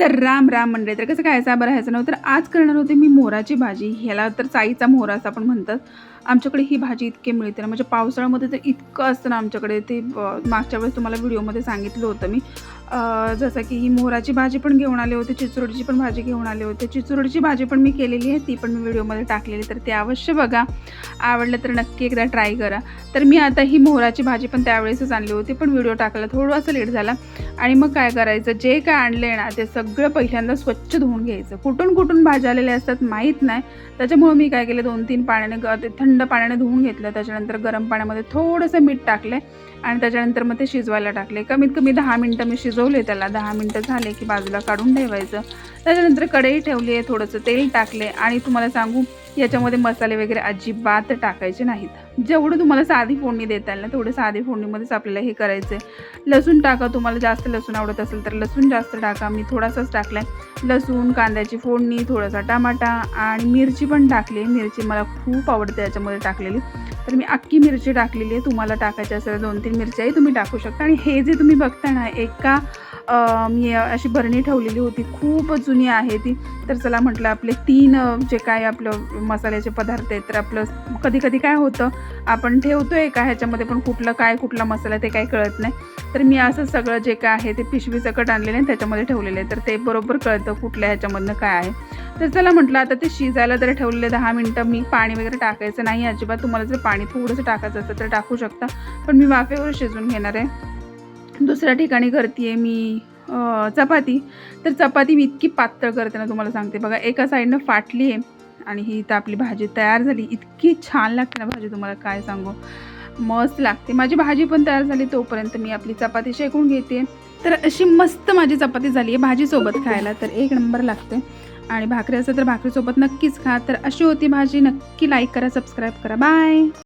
तर राम राम मंडळी. तर कसं खायचं बरं ह्याचं नव्हतं तर आज करणार होते मी मोहराची भाजी. ह्याला तर चाईचा मोहरा असं आपण म्हणतात. आमच्याकडे ही भाजी इतके मिळते ना. म्हणजे पावसाळ्यामध्ये तर इतकं असतं ना आमच्याकडे. ते मागच्या वेळेस तुम्हाला व्हिडिओमध्ये सांगितलं होतं मी. जसं की ही मोहराची भाजी पण घेऊन आले होते चिचुरडीची पण भाजी घेऊन आले होते. चिचुरडीची भाजी पण मी केलेली आहे ती पण मी व्हिडिओमध्ये टाकलेली तर ते अवश्य बघा. आवडलं तर नक्की एकदा ट्राय करा. तर मी आता ही मोहराची भाजी पण त्यावेळेसच आणली होती पण व्हिडिओ टाकायला थोडंसं लेट झाला. आणि मग काय करायचं जे काय आणलं आहे ना ते सगळं पहिल्यांदा स्वच्छ धुवून घ्यायचं. कुठून कुठून भाज्या आलेल्या असतात माहीत नाही. त्याच्यामुळे मी काय केलं दोन तीन पाण्याने ग- ते थंड पाण्याने धुवून घेतलं त्याच्यानंतर गरम पाण्यामध्ये थोडंसं मीठ टाकलं आणि त्याच्यानंतर मग ते शिजवायला टाकले कमीत कमी दहा मिनटं मी शिजवले त्याला. दहा मिनटं झाले की बाजूला काढून ठेवायचं. त्याच्यानंतर कढई ठेवली आहे थोडंसं तेल टाकले आणि तुम्हाला सांगू याच्यामध्ये मसाले वगैरे अजिबात टाकायचे नाहीत. जेवढं तुम्हाला साधी फोडणी देता येईल ना तेवढं साधी फोडणीमध्येच आपल्याला हे करायचं आहे लसूण टाका तुम्हाला जास्त लसूण आवडत असेल तर लसूण जास्त टाका. मी थोडासाच टाकला आहे लसूण कांद्याची फोडणी थोडासा टमाटा आणि मिरची पण टाकली मिरची मला खूप आवडते याच्यामध्ये टाकलेली. तर मी अख्खी मिरची टाकलेली आहे. तुम्हाला टाकायची असेल दोन तीन मिरच्याही तुम्ही टाकू शकता. आणि हे जे तुम्ही बघता ना एका मी अशी भरणी ठेवलेली होती. खूप जुनी आहे ती. तर चला म्हटलं आपले तीन जे काय आपलं मसाल्याचे पदार्थ आहेत तर आपलं कधी कधी काय होतं आपण ठेवतो आहे का ह्याच्यामध्ये पण कुठलं काय कुठला मसाला ते काय कळत नाही. तर मी असं सगळं जे काय आहे ते पिशवी सकट आणलेलं आहे त्याच्यामध्ये ठेवलेलं आहे. तर ते बरोबर कळतं कुठल्या ह्याच्यामधनं काय आहे. तर चला म्हटलं आता ते शिजायला जर ठेवलेले दहा मिनटं मी पाणी वगैरे टाकायचं नाही अजिबात तुम्हाला जर पाणी थोडंसं टाकायचं असेल तर टाकू शकता. पण मी वाफेवर शिजवून घेणार आहे. दुसऱ्या ठिकाणी करते आहे मी चपाती. तर चपाती मी इतकी पातळ करते ना तुम्हाला सांगते. बघा एका साईडनं फाटली आहे आणि ही तर आपली भाजी तयार झाली. इतकी छान लागते ना भाजी तुम्हाला काय सांगू? मस्त लागते. माझी भाजी पण तयार झाली तोपर्यंत मी आपली चपाती शेकून घेते. तर अशी मस्त माझी चपाती झाली आहे भाजीसोबत खायला. तर एक नंबर लागते. आणि भाकरी असेल तर भाकरीसोबत नक्कीच खा. तर अशी होती भाजी. नक्की लाईक करा सबस्क्राईब करा. बाय